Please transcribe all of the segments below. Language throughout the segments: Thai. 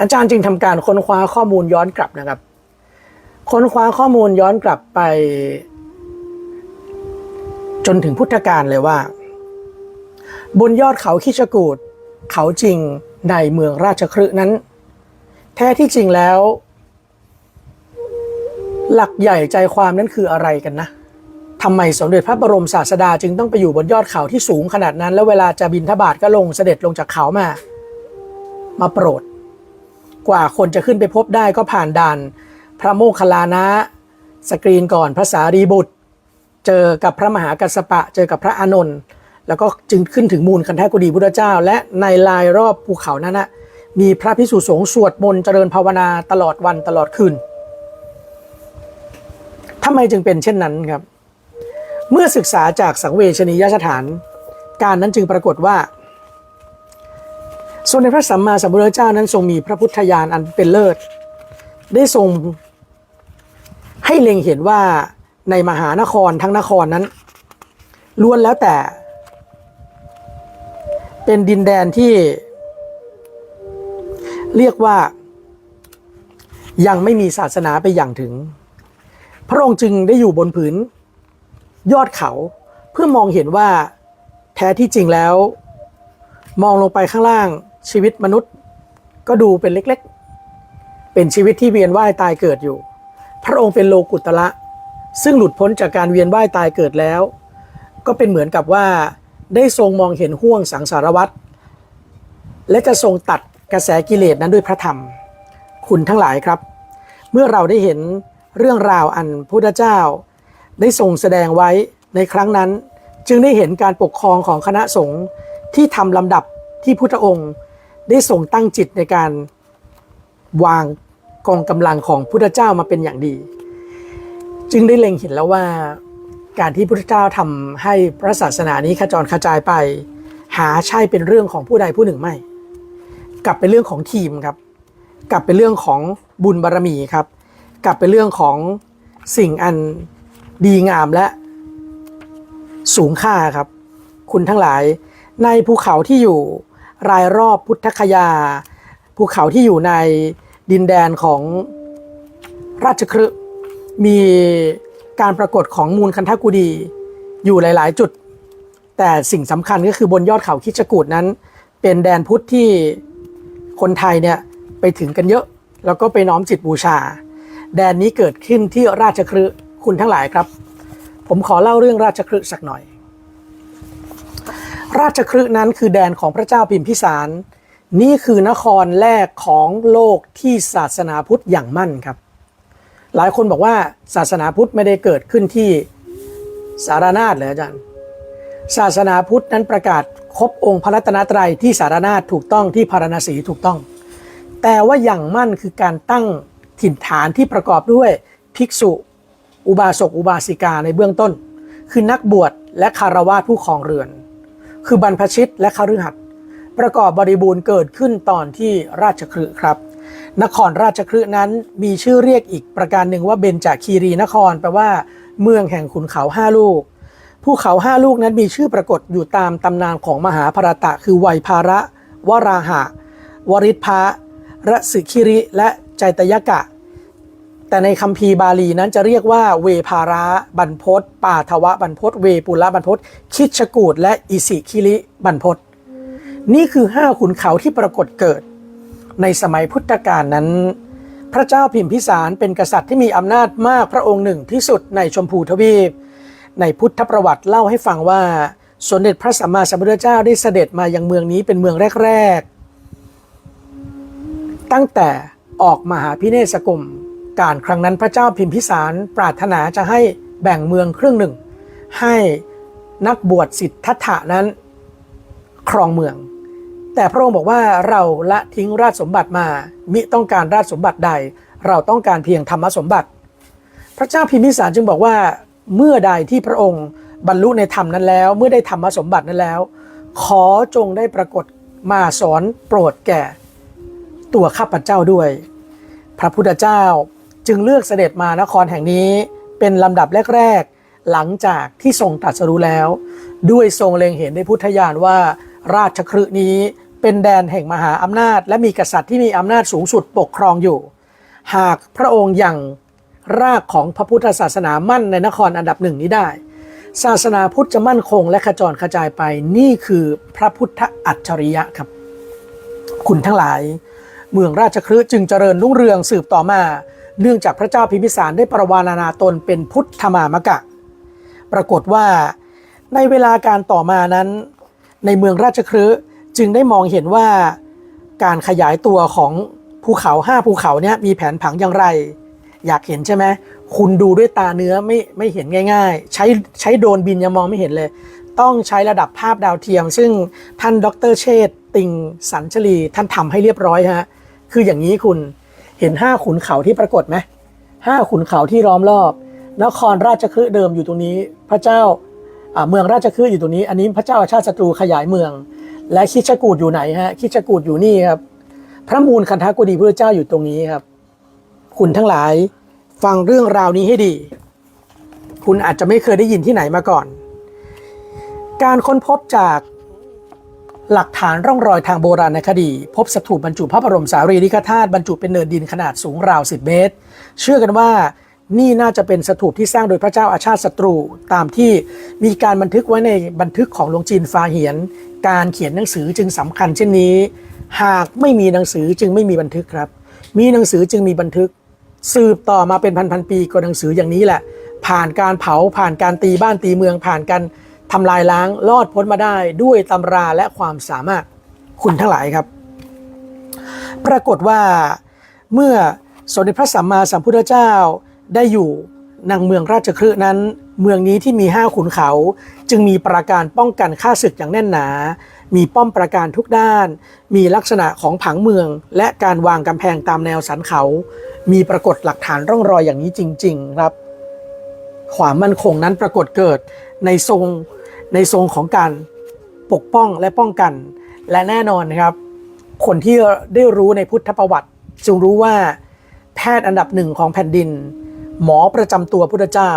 อาจารย์จึงทำการค้นคว้าข้อมูลย้อนกลับนะครับ ค้นคว้าข้อมูลย้อนกลับไป จนถึงพุทธกาลเลยว่า บนยอดเขาคิชกูดเขาจริงในเมืองราชคฤห์นั้น แท้ที่จริงแล้ว หลักใหญ่ใจความนั้นคืออะไรกันนะทำไมสมเด็จพระบรมศาสดาจึงต้องไปอยู่บนยอดเขาที่สูงขนาดนั้น แล้วเวลาจะบินทบาทก็ลงเสด็จลงจากเขามา มาโปรด กว่าคนจะขึ้นไปพบได้ก็ผ่านด่าน พระโมคคัลลานะ สกรีนก่อนพระสารีบุตร เจอกับพระมหากัสปะ เจอกับพระอานนท์แล้วก็จึงขึ้นถึงมูลคันธกุฎีพุทธเจ้า และในลายรอบภูเขานั้นนะมีพระพิสุสงฆ์สวดมนต์เจริญภาวนาตลอดวันตลอดคืนทำไมจึงเป็นเช่นนั้นครับ เมื่อศึกษาจากสังเวชนียสถาน การนั้นจึงปรากฏว่า สมเด็จพระสัมมาสัมพุทธเจ้านั้นทรงมีพระพุทธญาณอันเป็นเลิศ ได้ทรงให้เล็งเห็นว่าในมหานครทั้งนครนั้นล้วนแล้วแต่ เป็นดินแดนที่ เรียกว่ายังไม่มีศาสนาไปอย่างถึง พระองค์จึงได้อยู่บนผืน ยอดเขาเพื่อมองเห็นว่าแท้ที่จริงแล้ว มองลงไปข้างล่าง ชีวิตมนุษย์ก็ดูเป็นเล็กๆ เป็นชีวิตที่เวียนว่ายตายเกิดอยู่ พระองค์เป็นโลกุตละ ซึ่งหลุดพ้นจากการเวียนว่ายตายเกิดแล้ว ก็เป็นเหมือนกับว่าได้ทรงมองเห็นห่วงสังสารวัฏและจะทรงตัดกระแสกิเลสนั้นด้วยพระธรรม คุณทั้งหลายครับ เมื่อเราได้เห็นเรื่องราวอันพุทธเจ้า ได้ทรงแสดงไว้ในครั้งนั้น จึงได้เห็นการปกครองของคณะสงฆ์ที่ทำลำดับที่พุทธองค์ ได้ทรงตั้งจิตในการวางกองกำลังของพุทธเจ้ามาเป็นอย่างดี จึงได้เล็งเห็นแล้วว่าการที่พุทธเจ้าทำให้พระศาสนานี้ขจรกระจายไป หาใช่เป็นเรื่องของผู้ใดผู้หนึ่งไม่ กลับเป็นเรื่องของทีมครับ กลับเป็นเรื่องของบุญบารรมีครับ กลับเป็นเรื่องของสิ่งอันดีงามและสูงค่าครับ คุณทั้งหลายในภูเขาที่อยู่ รายรอบพุทธคยา ภูเขาที่อยู่ในดินแดนของราชคฤห์มีการปรากฏของมูลคันธกุดีอยู่หลาย ๆ จุด แต่สิ่งสำคัญก็คือบนยอดเขาคิชกูดนั้น เป็นแดนพุทธที่คนไทยเนี่ยไปถึงกันเยอะ แล้วก็ไปน้อมจิตบูชา แดนนี้เกิดขึ้นที่ราชคฤห์คุณทั้งหลายครับ ผมขอเล่าเรื่องราชคฤห์สักหน่อย ราชคฤห์นั้นคือแดนของพระเจ้าพิมพิสาร นี่คือนครแรกของโลกที่ศาสนาพุทธอย่างมั่นครับ หลายคนบอกว่าศาสนาพุทธไม่ได้เกิดขึ้นที่สารนาฏเลยอาจารย์ ศาสนาพุทธนั้นประกาศครบองค์พระรัตนตรัยที่สารนาฏถูกต้องที่พาราณสีถูกต้อง แต่ว่าอย่างมั่นคือการตั้งถิ่นฐานที่ประกอบด้วยภิกษุ อุบาสกอุบาสิกาในเบื้องต้น คือนักบวชและคารวาสผู้ครองเรือน คือบรรพชิตและคฤหัสถ์ประกอบบริบูรณ์เกิดขึ้นตอนที่ราชคฤห์ครับ นครราชคฤห์นั้นมีชื่อเรียกอีกประการหนึ่งว่าเบญจคีรีนครแปลว่า เมืองแห่งขุนเขาห้าลูกภูเขาห้าลูกนั้นมีชื่อปรากฏอยู่ตามตำนานของมหาภารตะ คือไวยภาระ วราหะ วริษภะระสิคิริ และใจตยกะ แต่ในคัมภีร์บาลีนั้นจะเรียกว่าเวภาระบรรพตปาทวะบรรพตเวปุระบรรพตคิชกูดและอิสิคิริบรรพตนี่คือห้าขุนเขาที่ปรากฏเกิด ในสมัยพุทธกาลนั้น พระเจ้าพิมพิสารเป็นกษัตริย์ที่มีอำนาจมากพระองค์หนึ่งที่สุดในชมพูทวีป ในพุทธประวัติเล่าให้ฟังว่าสมเด็จพระสัมมาสัมพุทธเจ้าได้เสด็จมายังเมืองนี้เป็นเมืองแรก ๆ ตั้งแต่ออกมหาพิเนศกรม การครั้งนั้นพระเจ้าพิมพิสารปรารถนาจะให้แบ่งเมืองครึ่งหนึ่ง ให้นักบวชสิทธัตถะนั้นครองเมือง แต่พระองค์บอกว่าเราละทิ้งราชสมบัติมา มิต้องการราชสมบัติใด เราต้องการเพียงธรรมสมบัติ พระเจ้าพิมพิสารจึงบอกว่าเมื่อใดที่พระองค์บรรลุในธรรมนั้นแล้ว เมื่อได้ธรรมสมบัตินั้นแล้ว ขอจงได้ปรากฏมาสอนโปรดแก่ ตัวข้าพเจ้าด้วย พระพุทธเจ้า จึงเลือกเสด็จมานครแห่งนี้เป็นลำดับแรก ๆ หลังจากที่ทรงตรัสรู้แล้ว ด้วยทรงเล็งเห็นในพุทธญาณว่า ราชคฤห์นี้เป็นแดนแห่งมหาอำนาจ และมีกษัตริย์ที่มีอำนาจสูงสุดปกครองอยู่ หากพระองค์ยังรากของพระพุทธศาสนามั่นในนครอันดับหนึ่งนี้ได้ ศาสนาพุทธจะมั่นคงและขจรกระจายไปนี่คือพระพุทธอัจฉริยะครับ คุณทั้งหลาย เมืองราชคฤห์จึงเจริญรุ่งเรืองสืบต่อมา เนื่องจากพระเจ้าพิมพิสารได้ประวานานาตนเป็นพุทธมามกะ ปรากฏว่าในเวลาการต่อมานั้น ในเมืองราชคฤห์จึงได้มองเห็นว่าการขยายตัวของภูเขาห้าภูเขาเนี่ยมีแผนผังอย่างไร อยากเห็นใช่ไหมคุณดูด้วยตาเนื้อไม่ไม่เห็นง่าย ๆ ใช้ใช้โดรนบินยังมองไม่เห็นเลย ต้องใช้ระดับภาพดาวเทียม ซึ่งท่านดรเชษติงสัญชลีท่านทำให้เรียบร้อยฮะคืออย่างนี้คุณ เห็นห้าขุนเขาที่ปรากฏไหมห้าขุนเขาที่ล้อมรอบ นครราชคฤห์เดิมอยู่ตรงนี้ พระเจ้าเมืองราชคฤห์อยู่ตรงนี้ อันนี้พระเจ้าอาชาติศัตรูขยายเมือง และคิชกูดอยู่ไหนฮะคิชกูดอยู่นี่ครับ พระมูลคันธกุฎีพระเจ้าอยู่ตรงนี้ครับ คุณทั้งหลายฟังเรื่องราวนี้ให้ดี คุณอาจจะไม่เคยได้ยินที่ไหนมาก่อน การค้นพบจาก หลักฐานร่องรอยทางโบราณคดี พบสถูปบรรจุพระบรมสารีริกธาตุบรรจุเป็นเนินดินขนาดสูงราว 10 เมตร เชื่อกันว่านี่น่าจะเป็นสถูปที่สร้างโดยพระเจ้าอาชาติศัตรูตามที่มีการบันทึกไว้ในบันทึกของหลวงจีนฟาเหียน การเขียนหนังสือจึงสำคัญเช่นนี้ หากไม่มีหนังสือจึงไม่มีบันทึกครับ มีหนังสือจึงมีบันทึก สืบต่อมาเป็นพันๆปีก็หนังสืออย่างนี้แหละ ผ่านการเผาผ่านการตีบ้านตีเมืองผ่านการ ทำลายล้างรอดพ้นมาได้ด้วยตำราและความสามารถคุณทั้งหลายครับ ปรากฏว่าเมื่อสมเด็จพระสัมมาสัมพุทธเจ้าได้อยู่นางเมืองราชคฤห์นั้น เมืองนี้ที่มีห้าขุนเขา จึงมีปราการป้องกันข้าศึกอย่างแน่นหนา มีป้อมปราการทุกด้าน มีลักษณะของผังเมือง และการวางกำแพงตามแนวสันเขา มีปรากฏหลักฐานร่องรอยอย่างนี้จริง ๆ ครับ ความมั่นคงนั้นปรากฏเกิดในทรงในทรงของการปกป้องและป้องกัน และแน่นอนนะครับ คนที่ได้รู้ในพุทธประวัติ จึงรู้ว่าแพทย์อันดับหนึ่งของแผ่นดิน หมอประจำตัวพุทธเจ้า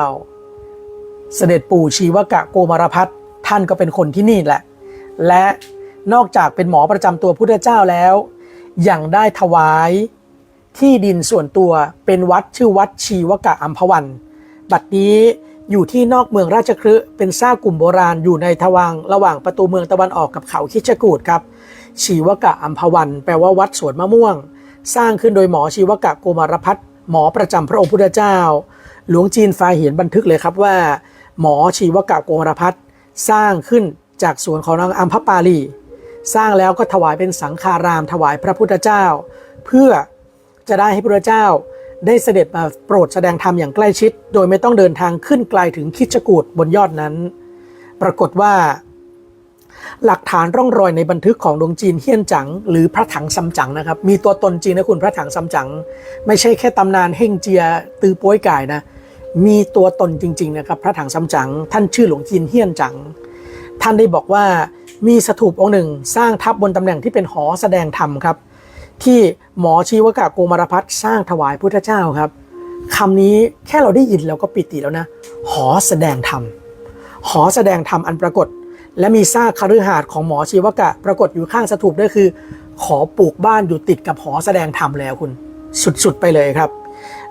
เสด็จปู่ชีวกะโกมารพัฒน์ท่านก็เป็นคนที่นี่แหละ และนอกจากเป็นหมอประจำตัวพุทธเจ้าแล้ว ยังได้ถวายที่ดินส่วนตัวเป็นวัดชื่อวัดชีวกะอัมพวัน บัดนี้อยู่ที่นอกเมืองราชคฤห์เป็นซากกลุ่มโบราณอยู่ในทวางระหว่างประตูเมืองตะวันออกกับเขาคิชกูดครับ ชีวกะอัมพวันแปลว่าวัดสวนมะม่วง สร้างขึ้นโดยหมอชีวกะโกมารพัฒน์หมอประจำพระองค์พุทธเจ้า หลวงจีนฟาเหียนบันทึกเลยครับว่า หมอชีวกะโกมารพัฒน์สร้างขึ้นจากสวนของนางอัมพปาลี สร้างแล้วก็ถวายเป็นสังฆารามถวายพระพุทธเจ้า เพื่อจะได้ให้พระเจ้า ได้เสด็จมาโปรดแสดงธรรมอย่างใกล้ชิด โดยไม่ต้องเดินทางขึ้นไกลถึงคิดจกูดบนยอดนั้น ปรากฏว่า หลักฐานร่องรอยในบันทึกของดวงจีนเฮียนจัง หรือพระถังซัมจั๋งนะครับ มีตัวตนจริงนะคุณพระถังซัมจั๋งไม่ใช่แค่ตำนานเฮ่งเจีย ตือป้วยก่ายนะ มีตัวตนจริง ๆ นะครับ พระถังซัมจั๋งท่านชื่อหลวงจีนเฮียนจังท่านได้บอกว่ามีสถูปองค์หนึ่ง สร้างทับบนตำแหน่งที่เป็นหอแสดงธรรมครับ ที่หมอชีวกะโกมารพัฒสร้างถวายพุทธเจ้าครับคำนี้แค่เราได้ยินเราก็ปิติแล้วนะ หอแสดงธรรม หอแสดงธรรมอันปรากฏ และมีซากคฤหาสน์ของหมอชีวกะ ปรากฏอยู่ข้างสถูปด้วยคือ ขอปลูกบ้านอยู่ติดกับหอแสดงธรรมแล้วคุณ สุดๆไปเลยครับ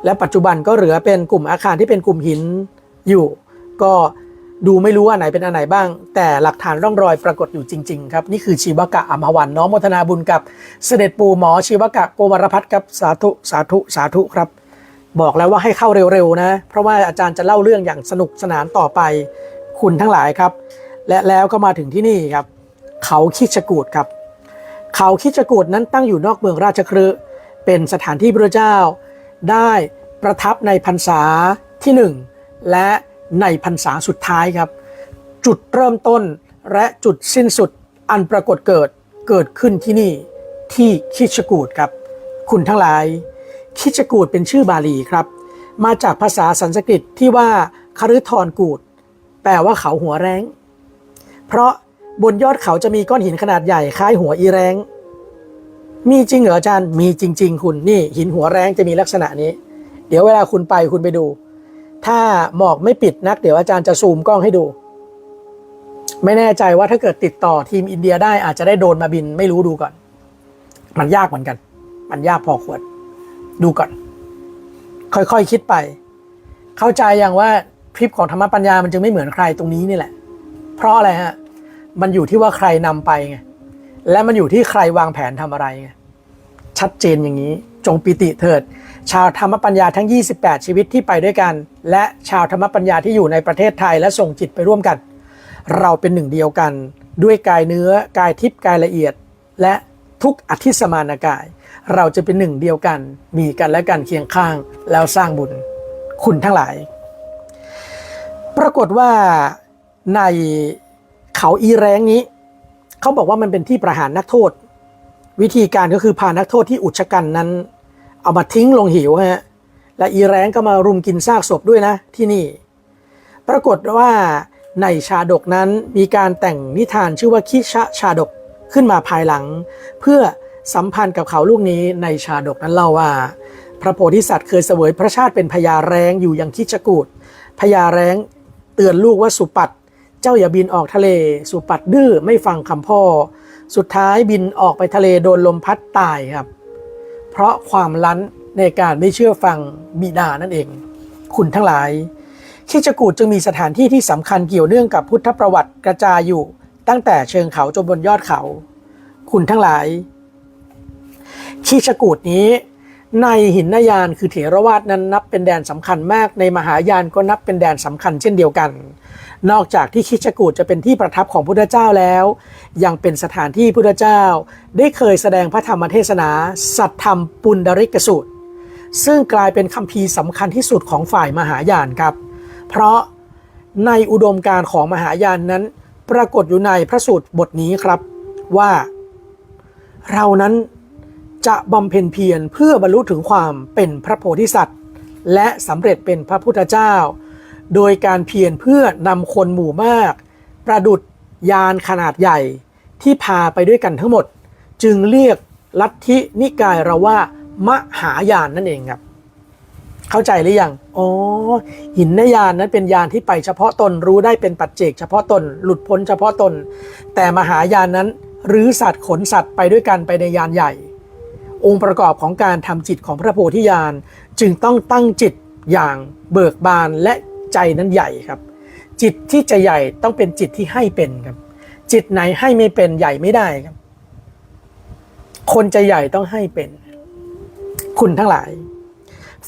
และปัจจุบันก็เหลือเป็นกลุ่มอาคารที่เป็นกลุ่มหินอยู่ ก็ ดูไม่รู้ว่าไหนเป็นอันไหนบ้าง แต่หลักฐานร่องรอยปรากฏอยู่จริง ๆ ครับ นี่คือชีวกะอมวันน้อมมทนาบุญกับ เสด็จปู่หมอชีวกะโกมารพัฒน์ครับ สาธุสาธุสาธุครับ บอกแล้วว่าให้เข้าเร็ว ๆ นะ เพราะว่าอาจารย์จะเล่าเรื่องอย่างสนุกสนานต่อไปคุณทั้งหลายครับ และแล้วก็มาถึงที่นี่ครับ เขาคิชกูดครับ เขาคิชกูดนั้นตั้งอยู่นอกเมืองราชคฤห์เป็นสถานที่พระเจ้า ได้ประทับในพรรษาที่หนึ่งและ ในพรรษาสุดท้ายครับ จุดเริ่มต้นและจุดสิ้นสุดอันปรากฏเกิดเกิดขึ้นที่นี่ที่คิชกูดครับ คุณทั้งหลาย คิชกูดเป็นชื่อบาลีครับ มาจากภาษาสันสกฤตที่ว่าคฤทรกูดแปลว่าเขาหัวแรงเพราะบนยอดเขาจะมีก้อนหินขนาดใหญ่คล้ายหัวอีแรงมีจริงเหรออาจารย์ มีจริง ๆ คุณนี่หินหัวแรงจะมีลักษณะนี้ เดี๋ยวเวลาคุณไปคุณไปดู ถ้าหมอกไม่ปิดนัก เดี๋ยวอาจารย์จะซูมกล้องให้ดู ไม่แน่ใจว่าถ้าเกิดติดต่อทีมอินเดียได้อาจจะได้โดนมาบินไม่รู้ดูก่อน มันยากเหมือนกัน มันยากพอควรดูก่อน ค่อยๆคคิดไป เข้าใจอย่างว่าคลิปของธรรมปัญญามันจึงไม่เหมือนใครตรงนี้นี่แหละ เพราะอะไรฮะ มันอยู่ที่ว่าใครนำไปไงและมันอยู่ที่ใครวางแผนทำอะไรไงชัดเจนอย่างนี้ จงปิติเถิด ชาวธรรมปัญญาทั้ง 28 ชีวิตที่ไปด้วยกัน และชาวธรรมปัญญาที่อยู่ในประเทศไทยและส่งจิตไปร่วมกัน เราเป็นหนึ่งเดียวกัน ด้วยกายเนื้อกายทิพย์กายละเอียด และทุกอธิสมานกาย เราจะเป็นหนึ่งเดียวกัน มีกันและกันเคียงข้าง แล้วสร้างบุญคุณทั้งหลาย ปรากฏว่าในเขาอีแรงนี้ เขาบอกว่ามันเป็นที่ประหารนักโทษ วิธีการก็คือพานักโทษที่อุจฉกันนั้น เอามาทิ้งลงหิวฮะและอีแรงก็มารุมกินซากศพด้วยนะที่นี่ ปรากฏว่าในชาดกนั้นมีการแต่งนิทานชื่อว่าคิชะชาดกขึ้นมาภายหลัง เพื่อสัมพันธ์กับเขาลูกนี้ในชาดกนั้นเล่าว่า พระโพธิสัตว์เคยเสวยพระชาติเป็นพญาแรงอยู่ยังคิชกูดพญาแรงเตือนลูกว่าสุปัตเจ้าอย่าบินออกทะเล สุปัตดื้อไม่ฟังคำพ่อ สุดท้ายบินออกไปทะเลโดนลมพัดตายครับ เพราะความลั้นในการไม่เชื่อฟังบิดานั่นเอง คุณทั้งหลายคิจกูดจึงมีสถานที่ที่สำคัญเกี่ยวเนื่องกับพุทธประวัติกระจายอยู่ ตั้งแต่เชิงเขาจนบนยอดเขา คุณทั้งหลายคิชกูดนี้ ในหินนายานคือเถรวาทนั้นนับเป็นแดนสำคัญมาก ในมหายานก็นับเป็นแดนสำคัญเช่นเดียวกัน นอกจากที่คิชกูดจะเป็นที่ประทับของพุทธเจ้าแล้ว ยังเป็นสถานที่พุทธเจ้า ได้เคยแสดงพระธรรมเทศนา สัตธรรมปุณดริกสูตร ซึ่งกลายเป็นคัมภีร์สำคัญที่สุดของฝ่ายมหายานครับ เพราะในอุดมการของมหายานนั้น ปรากฏอยู่ในพระสูตรบทนี้ครับว่า เรานั้น จะบำเพ็ญเพียรเพื่อบรรลุถึงความเป็นพระโพธิสัตว์ และสำเร็จเป็นพระพุทธเจ้า โดยการเพียรเพื่อนำคนหมู่มาก ประดุดยานขนาดใหญ่ที่พาไปด้วยกันทั้งหมด จึงเรียกลัทธินิกายเราว่ามหายานนั่นเองครับ เข้าใจหรือยังอ๋อหินนยานนั้นเป็นยานที่ไปเฉพาะตนรู้ได้เป็นปัจเจก เฉพาะตน หลุดพ้นเฉพาะตน แต่มหายานนั้นหรือสัตว์ขนสัตว์ไปด้วยกันไปในยานใหญ่ องค์ประกอบของการทำจิตของพระโพธิญาณ จึงต้องตั้งจิตอย่างเบิกบานและใจนั้นใหญ่ครับ จิตที่จะใหญ่ต้องเป็นจิตที่ให้เป็นครับ จิตไหนให้ไม่เป็นใหญ่ไม่ได้ครับ คนจะใหญ่ต้องให้เป็น คุณทั้งหลาย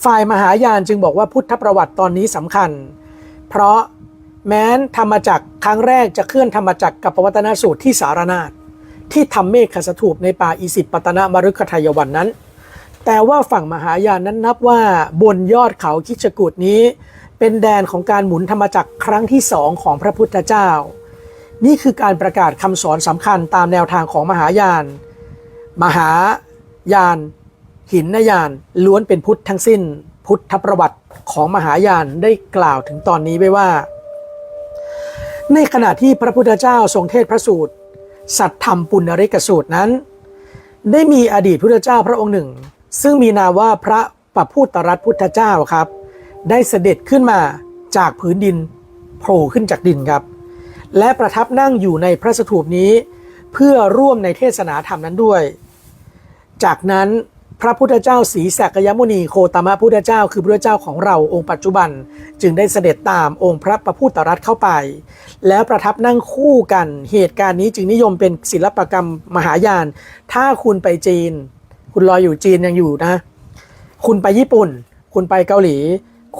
ฝ่ายมหายานจึงบอกว่าพุทธประวัติตอนนี้สำคัญ เพราะแม้นธรรมจักรครั้งแรกจะเคลื่อนธรรมจักรกับปวัตนสูตรที่สารนาฏ ที่ทำเมฆขสถูปในป่าอิสิปตนมฤคทายวันนั้น แต่ว่าฝั่งมหายานนั้นนับว่าบนยอดเขาคิชกูดนี้ เป็นแดนของการหมุนธรรมจักรครั้งที่สองของพระพุทธเจ้า นี่คือการประกาศคำสอนสำคัญตามแนวทางของมหายาน มหายาน หินนยานล้วนเป็นพุทธทั้งสิ้น พุทธประวัติของมหายานได้กล่าวถึงตอนนี้ไว้ว่า ในขณะที่พระพุทธเจ้าทรงเทศพระสูตร สัตธรรมปุณณริกสูตรนั้น ได้มีอดีตพุทธเจ้าพระองค์หนึ่ง ซึ่งมีนามว่าพระปพูตรัตพุทธเจ้าครับ ได้เสด็จขึ้นมาจากผืนดินโผล่ขึ้นจากดินครับ และประทับนั่งอยู่ในพระสถูปนี้ เพื่อร่วมในเทศนาธรรมนั้นด้วย จากนั้น พระพุทธเจ้าศรีสักยมุนีโคตมะพุทธเจ้า คือพระเจ้าของเราองค์ปัจจุบัน จึงได้เสด็จตามองค์พระประพุทธรัตน์เข้าไป แล้วประทับนั่งคู่กันเหตุการณ์นี้จึงนิยมเป็นศิลปกรรมมหายาน ถ้าคุณไปจีน คุณรออยู่จีนยังอยู่นะ คุณไปญี่ปุ่น คุณไปเกาหลี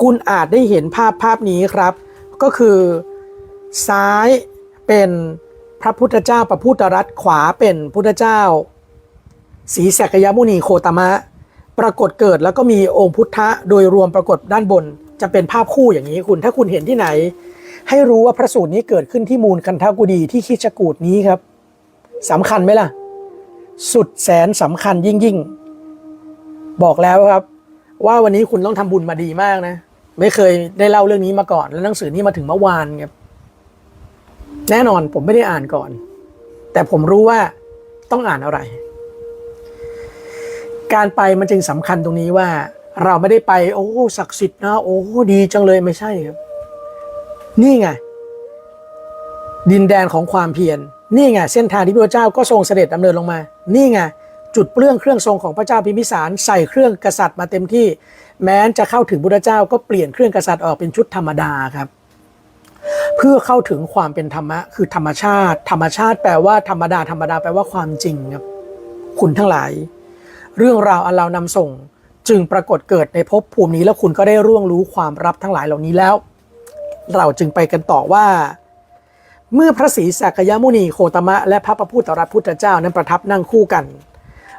คุณอาจได้เห็นภาพภาพนี้ครับ ก็คือซ้ายเป็นพระพุทธเจ้าประพุทธรัตน์ขวาเป็นพุทธเจ้า ศรีสักยมุนีโคตมะ ปรากฏเกิดแล้วก็มีองค์พุทธะโดยรวมปรากฏด้านบน จะเป็นภาพคู่อย่างนี้คุณถ้าคุณเห็นที่ไหน ให้รู้ว่าพระสูตรนี้เกิดขึ้นที่มูลคันธกุดีที่คิชกูดนี้ครับสำคัญไหมล่ะ สุดแสนสำคัญยิ่งยิ่งบอกแล้วครับ ว่าวันนี้คุณต้องทำบุญมาดีมากนะ ไม่เคยได้เล่าเรื่องนี้มาก่อน แล้วหนังสือนี้มาถึงเมื่อวานครับแน่นอนผมไม่ได้อ่านก่อน แต่ผมรู้ว่าต้องอ่านอะไร การไปมันจึงสำคัญตรงนี้ว่า เราไม่ได้ไป โอ้ศักดิ์สิทธิ์นะโอ้ดีจังเลยไม่ใช่ครับ นี่ไงดินแดนของความเพียรนี่ไงเส้นทางที่พระเจ้าก็ทรงเสด็จดำเนินลงมา นี่ไงจุดเปลื้องเครื่องทรงของพระเจ้าพิมพิสารใส่เครื่องกษัตริย์มาเต็มที่ แม้จะเข้าถึงพระเจ้าก็เปลี่ยนเครื่องกษัตริย์ออกเป็นชุดธรรมดาครับ เพื่อเข้าถึงความเป็นธรรมะคือธรรมชาติ ธรรมชาติแปลว่าธรรมดาธรรมดาแปลว่าความจริงครับ คุณทั้งหลาย เรื่องราวอันเรานำส่ง จึงปรากฏเกิดในภพภูมินี้แล้วคุณก็ได้ร่วงรู้ความลับทั้งหลายเหล่านี้แล้ว เราจึงไปกันต่อว่า เมื่อพระศรีสักยมุนีโคตมะและพระประพุทธรัตพุทธเจ้านั้นประทับนั่งคู่กัน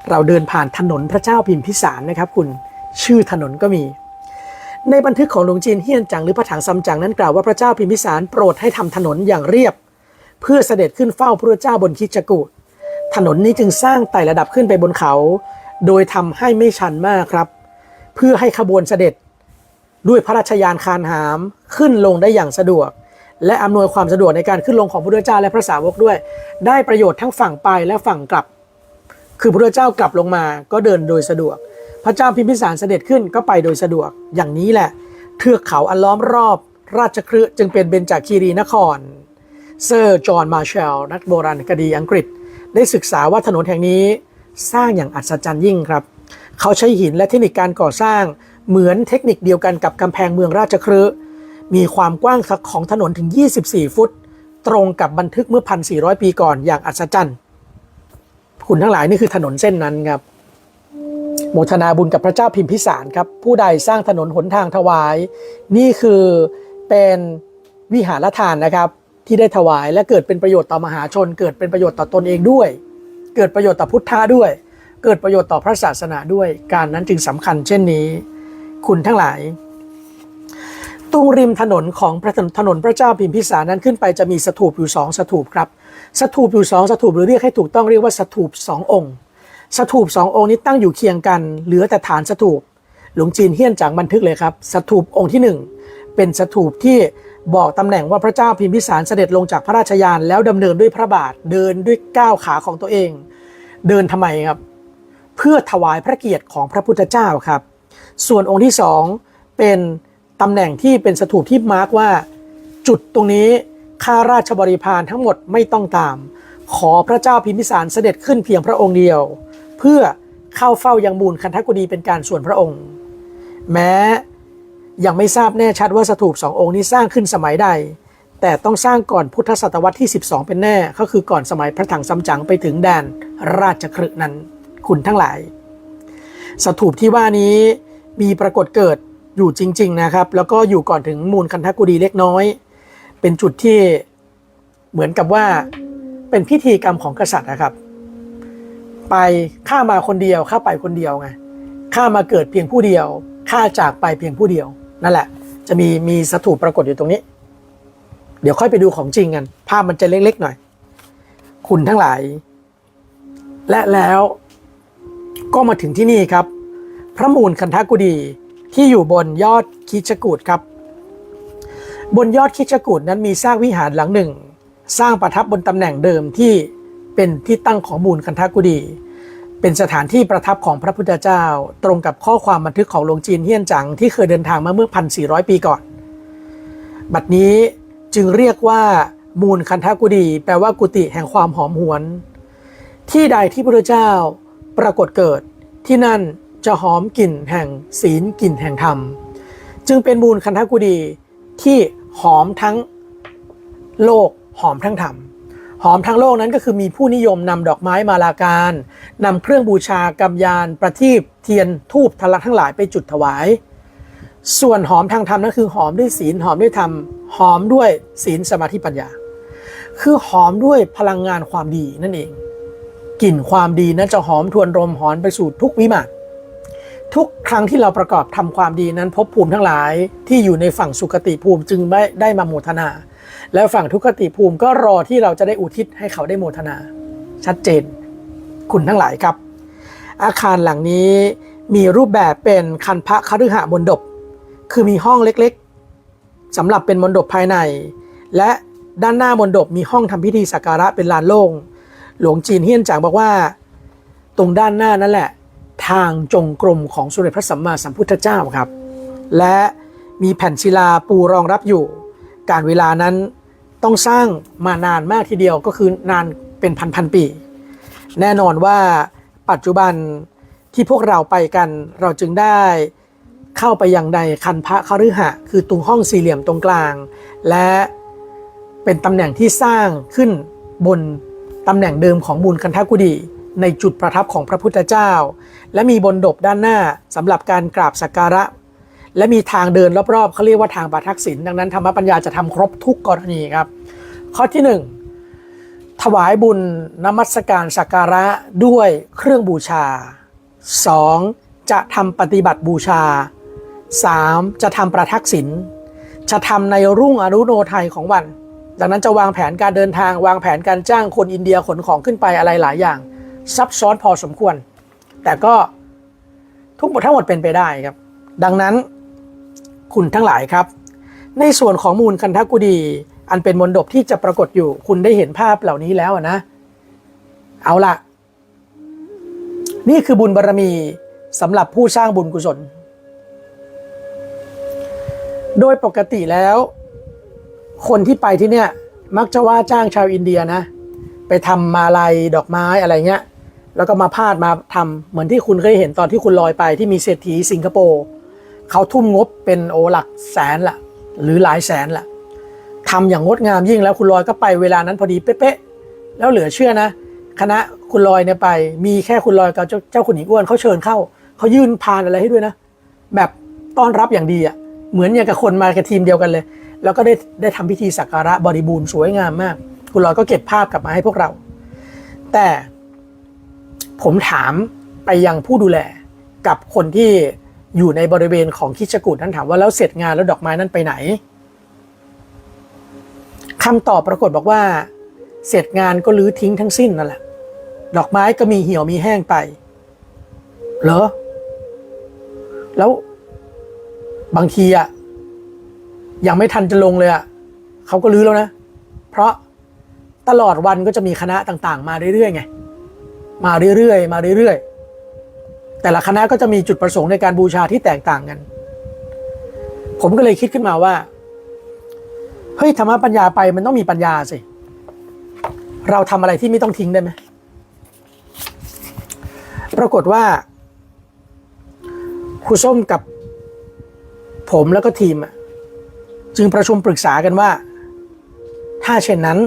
เราเดินผ่านถนนพระเจ้าพิมพิสารนะครับคุณชื่อถนนก็มี ในบันทึกของหลวงจีนเฮียนจังหรือพระถังซัมจังนั้นกล่าวว่าพระเจ้าพิมพิสารโปรดให้ทำถนนอย่างเรียบ เพื่อเสด็จขึ้นเฝ้าพระเจ้าบนคิจกูถนนนี้จึงสร้างไต่ระดับขึ้นไปบนเขา โดยทำให้ไม่ชันมากครับ เพื่อให้ขบวนเสด็จด้วยพระราชยานคานหามขึ้นลงได้อย่างสะดวก และอำนวยความสะดวกในการขึ้นลงของพระพุทธเจ้าและพระสาวกด้วย ได้ประโยชน์ทั้งฝั่งไปและฝั่งกลับ คือพระพุทธเจ้ากลับลงมาก็เดินโดยสะดวก พระเจ้าพิมพิสารเสด็จขึ้นก็ไปโดยสะดวกอย่างนี้แหละ เทือกเขาอันล้อมรอบ ราชคฤห์จึงเป็นเบญจคีรีนคร เซอร์จอห์นมาร์แชลนักโบราณคดีอังกฤษ ได้ศึกษาว่าถนนแห่งนี้ สร้างอย่างอัศจรรย์ยิ่งครับ เขาใช้หินและเทคนิคการก่อสร้างเหมือนเทคนิคเดียวกันกับกำแพงเมืองราชคฤห์มีความกว้างของถนนถึง 24 ฟุต ตรงกับบันทึกเมื่อ 1,400 ปีก่อนอย่างอัศจรรย์ คุณทั้งหลายนี่คือถนนเส้นนั้นครับโมทนาบุญกับพระเจ้าพิมพิสารครับ ผู้ใดสร้างถนนหนทางถวาย นี่คือเป็นวิหารทานนะครับ ที่ได้ถวายและเกิดเป็นประโยชน์ต่อมหาชน เกิดเป็นประโยชน์ต่อตนเองด้วย เกิดประโยชน์ต่อพุทธะด้วย เกิดประโยชน์ต่อพระศาสนาด้วย การนั้นจึงสำคัญเช่นนี้ คุณทั้งหลาย ตรงริมถนนของพระถนนพระเจ้าพิมพิสารนั้นขึ้นไปจะมีสถูปอยู่สองสถูปครับสถูปอยู่สองสถูปหรือเรียกให้ถูกต้องเรียกว่าสถูปสององค์สถูปสององค์นี้ตั้งอยู่เคียงกัน เหลือแต่ฐานสถูปหลวงจีนเฮี้ยนจังบันทึกเลยครับสถูปองค์ที่หนึ่งเป็นสถูปที่ บอกตำแหน่งว่าพระเจ้าพิมพิสารเสด็จลงจากพระราชยานแล้วดำเนินด้วยพระบาทเดินด้วยก้าวขาของตัวเอง เดินทำไมครับ เพื่อถวายพระเกียรติของพระพุทธเจ้าครับ ส่วนองค์ที่สองเป็นตำแหน่งที่เป็นสถูปที่มาร์กว่า จุดตรงนี้ข้าราชบริพารทั้งหมดไม่ต้องตาม ขอพระเจ้าพิมพิสารเสด็จขึ้นเพียงพระองค์เดียว เพื่อเข้าเฝ้ายังมูลคันธกุฎีเป็นการส่วนพระองค์ แม้ ยังไม่ทราบแน่ชัดว่าสถูปสององค์นี้สร้างขึ้นสมัยใด แต่ต้องสร้างก่อนพุทธศตวรรษที่ 12 เป็นแน่ ก็คือก่อนสมัยพระถังซัมจั๋งไปถึงแดนราชครึนั้น คุณทั้งหลาย สถูปที่ว่านี้มีปรากฏเกิดอยู่จริง ๆนะครับ แล้วก็อยู่ก่อนถึงมูลคันธกุฎีเล็กน้อย เป็นจุดที่เหมือนกับว่าเป็นพิธีกรรมของกษัตริย์นะครับ ไปข้ามาคนเดียวข้าไปคนเดียวไงข้ามาเกิดเพียงผู้เดียวข้าจากไปเพียงผู้เดียว นั่นแหละ จะมีมีสถูปปรากฏอยู่ตรงนี้ เดี๋ยวค่อยไปดูของจริงกัน ภาพมันจะเล็กๆหน่อย คุณทั้งหลาย และแล้วก็มาถึงที่นี่ครับ พระมูลคันธกุฎีที่อยู่บนยอดคิชกูดครับ บนยอดคิชกูดนั้นมีสร้างวิหารหลังหนึ่ง สร้างประทับบนตำแหน่งเดิมที่เป็นที่ตั้งของมูลคันธกุฎี เป็นสถานที่ประทับของพระพุทธเจ้า ตรงกับข้อความบันทึกของหลวงจีนเฮียนจังที่เคยเดินทางมาเมื่อ 1,400 ปีก่อน บัดนี้จึงเรียกว่า มูลคันธกุฎีแปลว่ากุฏิแห่งความหอมหวน ที่ใดที่พระพุทธเจ้าปรากฏเกิด ที่นั่นจะหอมกลิ่นแห่งศีลกลิ่นแห่งธรรม จึงเป็นมูลคันธกุฎีที่หอมทั้งโลกหอมทั้งธรรม หอมทั้งโลกนั้นก็คือมีผู้นิยมนำดอกไม้มาลาการนำเครื่องบูชากำยานประทีปเทียนทูบทลักทั้งหลายไปจุดถวาย ส่วนหอมทางธรรมนั่นคือหอมด้วยศีลหอมด้วยธรรมหอมด้วยศีลสมาธิปัญญา คือหอมด้วยพลังงานความดีนั่นเองกลิ่นความดีนั้นจะหอมทวนรมหอนไปสู่ทุกวิมานทุกครั้งที่เราประกอบทำความดีนั้นภพภูมิทั้งหลายที่อยู่ในฝั่งสุคติภูมิจึงไม่ได้มาโมทนา แล้วฝั่งทุกขติภูมิก็รอที่เราจะได้อุทิศให้เขาได้โมทนา ชัดเจน คุณทั้งหลายครับ อาคารหลังนี้มีรูปแบบเป็นคันพระคฤหบนดบ คือมีห้องเล็กๆสำหรับเป็นมณฑปภายใน และด้านหน้ามณฑปมีห้องทำพิธีสักการะเป็นลานโล่ง หลวงจีนเฮียนจางบอกว่า ตรงด้านหน้านั่นแหละ ทางจงกรมของสมเด็จพระสัมมาสัมพุทธเจ้าครับ และมีแผ่นศิลาปูรองรับอยู่ การเวลานั้น ต้องสร้างมานานมากทีเดียวก็คือนานเป็นพันพันๆปี แน่นอนว่าปัจจุบันที่พวกเราไปกันเราจึงได้เข้าไปยังในคันพระคฤหะคือตรงห้องสี่เหลี่ยมตรงกลาง และเป็นตำแหน่งที่สร้างขึ้นบนตำแหน่งเดิมของมูลคันธกุฎีในจุดประทับของพระพุทธเจ้า และมีบนดบด้านหน้าสำหรับการกราบสักการะ และมีทางเดินรอบๆเขาเรียกว่าทางประทักษิณดังนั้นธรรมปัญญาจะทำครบทุกกรณีครับ ข้อที่หนึ่งถวายบุญนมัสการสักการะด้วยเครื่องบูชา 2. จะทำปฏิบัติบูชา 3. จะทำประทักษิณจะทำในรุ่งอรุโนไทยของวัน ดังนั้นจะวางแผนการเดินทาง วางแผนการจ้างคนอินเดียขนของขึ้นไปอะไรหลายอย่าง ซับซ้อนพอสมควร แต่ก็ทุกหมดทั้งหมดเป็นไปได้ครับ ดังนั้น คุณทั้งหลายครับ ในส่วนของมูลคันธกุฎีอันเป็นมนดบที่จะปรากฏอยู่คุณได้เห็นภาพเหล่านี้แล้วนะ เอาละนี่คือบุญบารรมีสำหรับผู้สร้างบุญกุศล โดยปกติแล้ว คนที่ไปที่เนี่ยมักจะว่าจ้างชาวอินเดียนะ ไปทำมาลัยดอกไม้อะไรเงี้ยแล้วก็มาพาดมาทำเหมือนที่คุณเคยเห็นตอนที่คุณลอยไปที่มีเศรษฐีสิงคโปร์ เขาทุ่มงบเป็นโอหลักแสนละหรือหลายแสนละทำอย่างงดงามยิ่งแล้วคุณลอยก็ไปเวลานั้นพอดีเป๊ะๆแล้วเหลือเชื่อนะ คณะคุณลอยเนี่ยไป มีแค่คุณลอยกับเจ้าเจ้าคุณหญิงอ้วนเขาเชิญเข้าเขายื่นพานอะไรให้ด้วยนะ แบบต้อนรับอย่างดีอะ่ะเหมือนอย่างกับคนมากับทีมเดียวกันเลย แล้วก็ได้ได้ทำพิธีสักการะบริบูรณ์สวยงามมาก คุณลอยก็เก็บภาพกลับมาให้พวกเรา แต่ผมถามไปยังผู้ดูแลกับคนที่ อยู่ในบริเวณของคิดจกูดนั้นถามว่าแล้วเสร็จงานแล้วดอกไม้นั้นไปไหนคำตอบปรากฏบอกว่า เสร็จงานก็ลื้อทิ้งทั้งสิ้นนั่นแหละ ดอกไม้ก็มีเหี่ยวมีแห้งไป เหรอ แล้วบางทีอะยังไม่ทันจะลงเลยอะเขาก็ลื้อแล้วนะ เพราะตลอดวันก็จะมีคณะต่างๆ มาเรื่อยๆไง มาเรื่อยๆ มาเรื่อยๆ แต่ละคณะก็จะมีจุดประสงค์ในการบูชาที่แตกต่างกัน ผมก็เลยคิดขึ้นมาว่า เฮ้ยธรรมะปัญญาไปมันต้องมีปัญญาสิ เราทำอะไรที่ไม่ต้องทิ้งได้ไหม ปรากฏว่าครูส้มกับผมแล้วก็ทีม จึงประชุมปรึกษากันว่า ถ้าเช่นนั้น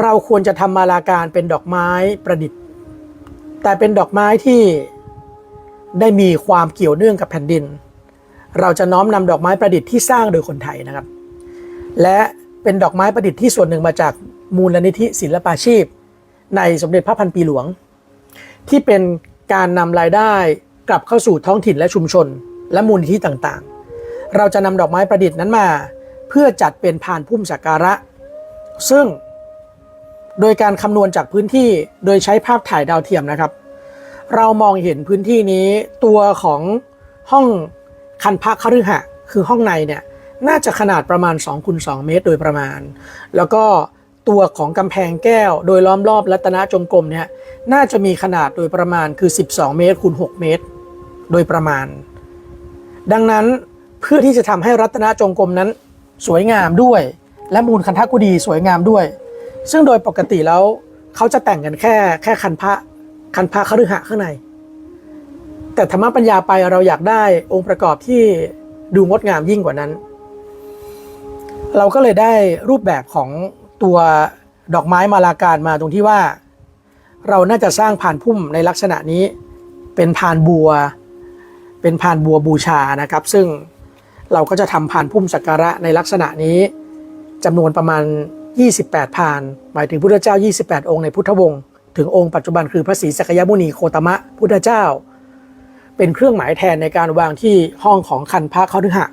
เราควรจะทำมาลาการเป็นดอกไม้ประดิษฐ์ แต่เป็นดอกไม้ที่ได้มีความเกี่ยวเนื่องกับแผ่นดิน เราจะน้อมนำดอกไม้ประดิษฐ์ที่สร้างโดยคนไทยนะครับ และเป็นดอกไม้ประดิษฐ์ที่ส่วนหนึ่งมาจากมูลนิธิศิลปาชีพ ในสมเด็จพระพันปีหลวง ที่เป็นการนำรายได้กลับเข้าสู่ท้องถิ่นและชุมชน และมูลนิธิต่างๆ เราจะนำดอกไม้ประดิษฐ์นั้นมา เพื่อจัดเป็นพานพุ่มสักการะ ซึ่ง โดยการคำนวณจากพื้นที่โดยใช้ภาพถ่ายดาวเทียมนะครับ เรามองเห็นพื้นที่นี้ตัวของห้องคันพระคฤหะคือห้องในเนี่ยน่าจะขนาดประมาณ2คูณ2เมตรโดยประมาณ แล้วก็ตัวของกำแพงแก้วโดยล้อมรอบรัตนจงกรมเนี่ยน่าจะมีขนาดโดยประมาณคือ 12 เมตรคูณ6เมตร โดยประมาณ ดังนั้นเพื่อที่จะทำให้รัตนจงกรมนั้นสวยงามด้วย และมูลคันธกุฎีสวยงามด้วย ซึ่งโดยปกติแล้วเขาจะแต่งกันแค่แค่คันพระคันพระคฤหะข้างใน แต่ธรรมปัญญาไปเราอยากได้องค์ประกอบที่ดูงดงามยิ่งกว่านั้น เราก็เลยได้รูปแบบของตัวดอกไม้มาลาการมาตรงที่ว่า เราน่าจะสร้างผ่านพุ่มในลักษณะนี้เป็นพานบัว เป็นพานบัวบูชานะครับ ซึ่งเราก็จะทำพานพุ่มสักการะในลักษณะนี้จำนวนประมาณ 28พานหมายถึงพุทธเจ้า 28 องค์ในพุทธวงศ์ถึงองค์ปัจจุบันคือพระศรีสักยมุนีโคตมะพุทธเจ้า เป็นเครื่องหมายแทนในการวางที่ห้องของคันพระเขาถึงหะ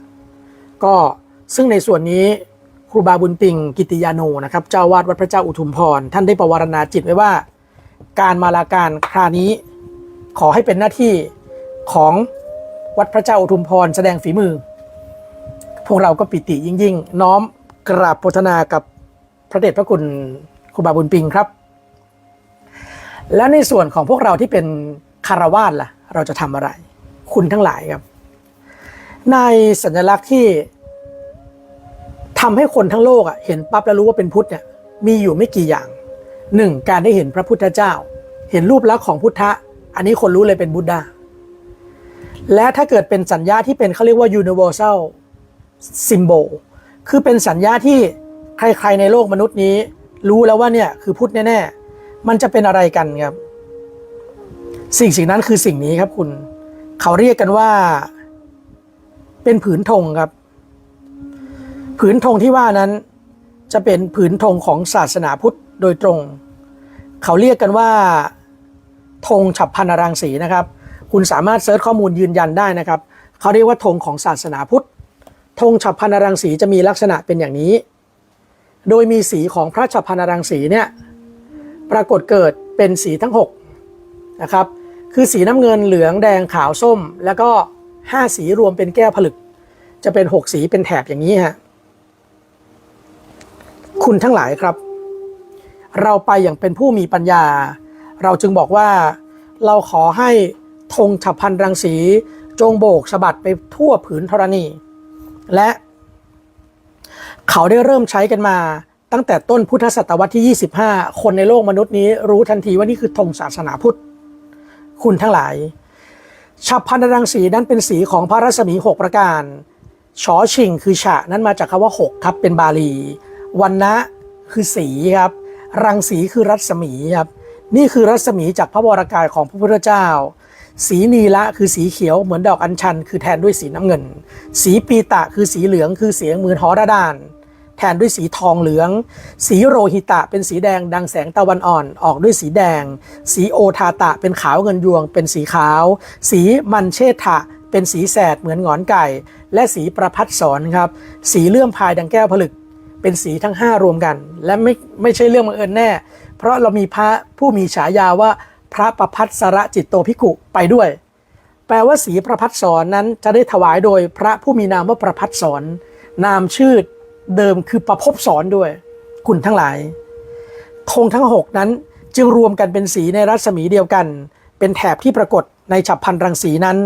ก็ซึ่งในส่วนนี้ครูบาบุญติงกิติยาโนนะครับเจ้าวาดวัดพระเจ้าอุทุมพร ท่านได้ประวารณาจิตไว้ว่า การมาลาการครานี้ ขอให้เป็นหน้าที่ของวัดพระเจ้าอุทุมพร แสดงฝีมือ พวกเราก็ปิติยิ่งยิ่งๆน้อมกราบโพธนากับ พระเดชพระคุณครูบาบุญปิงครับ และในส่วนของพวกเราที่เป็นคารวาสล่ะ เราจะทำอะไร คุณทั้งหลายครับ ในสัญลักษณ์ที่ทำให้คนทั้งโลกอะเห็นปั๊บแล้วรู้ว่าเป็นพุทธเนี่ยมีอยู่ไม่กี่อย่างหนึ่งการได้เห็นพระพุทธเจ้า เห็นรูปลักษณ์ของพุทธะ อันนี้คนรู้เลยเป็นบุตดาและถ้าเกิดเป็นสัญญาที่เป็นเขาเรียกว่า universal symbol คือเป็นสัญญาที่ ใครในโลกมนุษย์นี้ รู้แล้วว่าเนี่ยคือพุทธแน่ๆมันจะเป็นอะไรกันครับ สิ่งสิ่งนั้นคือสิ่งนี้ครับคุณ เขาเรียกกันว่า เป็นผืนธงครับ ผืนธงที่ว่านั้น จะเป็นผืนธงของศาสนาพุทธโดยตรง เขาเรียกกันว่าธงฉับพันรังสีนะครับ คุณสามารถเซิร์ชข้อมูลยืนยันได้นะครับ เขาเรียกว่าธงของศาสนาพุทธธงฉับพันรังสีจะมีลักษณะเป็นอย่างนี้ โดยมีสีของพระฉับพันารังสีเนี่ยปรากฏเกิดเป็นสีทั้ง6นะครับคือสีน้ำเงินเหลืองแดงขาวส้ม แล้วก็ 5 สีรวมเป็นแก้วผลึก จะเป็น 6 สีเป็นแถบอย่างนี้ฮะคุณทั้งหลายครับ เราไปอย่างเป็นผู้มีปัญญา เราจึงบอกว่าเราขอให้ธงฉับพันรังสี จงโบกสะบัดไปทั่วผืนธรณี และ เขาได้เริ่มใช้กันมาตั้งแต่ต้นพุทธศตวรรษที่ 25 คนในโลกมนุษย์นี้รู้ทันทีว่านี่คือธงศาสนาพุทธ คุณทั้งหลายฉับพันรังสีนั้นเป็นสีของพระรัศมี 6 ประการชอชิงคือฉะนั้นมาจากคำว่า 6 ครับ เป็นบาลีวันนะคือสีครับ รังสีคือรัศมีครับ นี่คือรัศมีจากพระวรากายของพระพุทธเจ้า สีนีละคือสีเขียวเหมือนดอกอัญชัน คือแทนด้วยสีน้ำเงิน สีปีตะคือสีเหลืองคือเสียงเหมือนหอระดาน แทนด้วยสีทองเหลือง สีโรหิตะเป็นสีแดงดังแสงตะวันอ่อนออกด้วยสีแดง สีโอทาตะเป็นขาวเงินยวง เป็นสีขาว สีมันเชษฐะเป็นสีแสดเหมือนหงอนไก่ และสีประพัดสอนครับ สีเลื่อมพายดังแก้วผลึก เป็นสีทั้ง 5 รวมกัน และไม่ไม่ใช่เรื่องบังเอิญแน่ เพราะเรามีพระผู้มีฉายาว่าพระประพัดสระจิตโตภิกุไปด้วย แปลว่าสีประพัดสอนนั้นจะได้ถวายโดยพระผู้มีนามว่าประพัดสอนนามชื่อ เดิมคือประพบสอนด้วย คุณทั้งหลายธงทั้ง6นั้นจึงรวมกันเป็นสีในรัศมีเดียวกัน เป็นแถบที่ปรากฏในฉับพันรังสีนั้น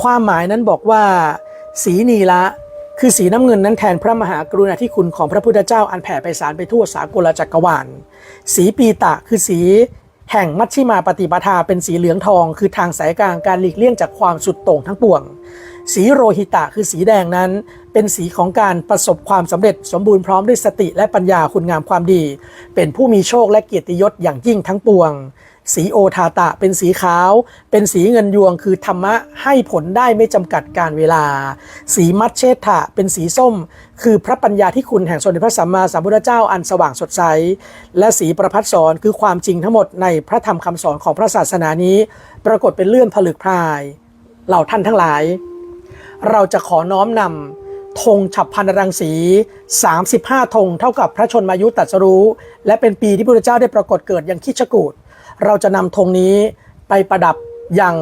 ความหมายนั้นบอกว่า สีนีละคือสีน้ำเงินนั้นแทนพระมหากรุณาธิคุณของพระพุทธเจ้าอันแผ่ไปสารไปทั่วสากลจักรวาล สีปีตะคือสีแห่งมัชชิมาปฏิปทาเป็นสีเหลืองทอง คือทางสายกลางการหลีกเลี่ยงจากความสุดโต่งทั้งปวง สีโรหิตะคือสีแดงนั้น เป็นสีของการประสบความสำเร็จสมบูรณ์พร้อมด้วยสติและปัญญาคุณงามความดี เป็นผู้มีโชคและเกียรติยศอย่างยิ่งทั้งปวง สีโอทาตะ เป็นสีขาว เป็นสีเงินยวงคือธรรมะให้ผลได้ไม่จำกัดการเวลา สีมัชเชษฐะเป็นสีส้ม คือพระปัญญาที่คุณแห่งสมเด็จพระสัมมาสัมพุทธเจ้าอันสว่างสดใส และสีประพัดสอนคือความจริงทั้งหมดในพระธรรมคำสอนของพระศาสนานี้ ปรากฏเป็นเลื่อนผลึกพรายเหล่าท่านทั้งหลาย เราจะขอน้อมนำ ธงฉับพันรังสี 35ธงเท่ากับพระชนมายุตัสรู้ และเป็นปีที่พระพุทธเจ้าได้ปรากฏเกิดอย่างคิชกูดเราจะนำธงนี้ไปประดับอย่าง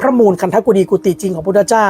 พระมูลคันธกุฎีกุฏิจริงของพระพุทธเจ้า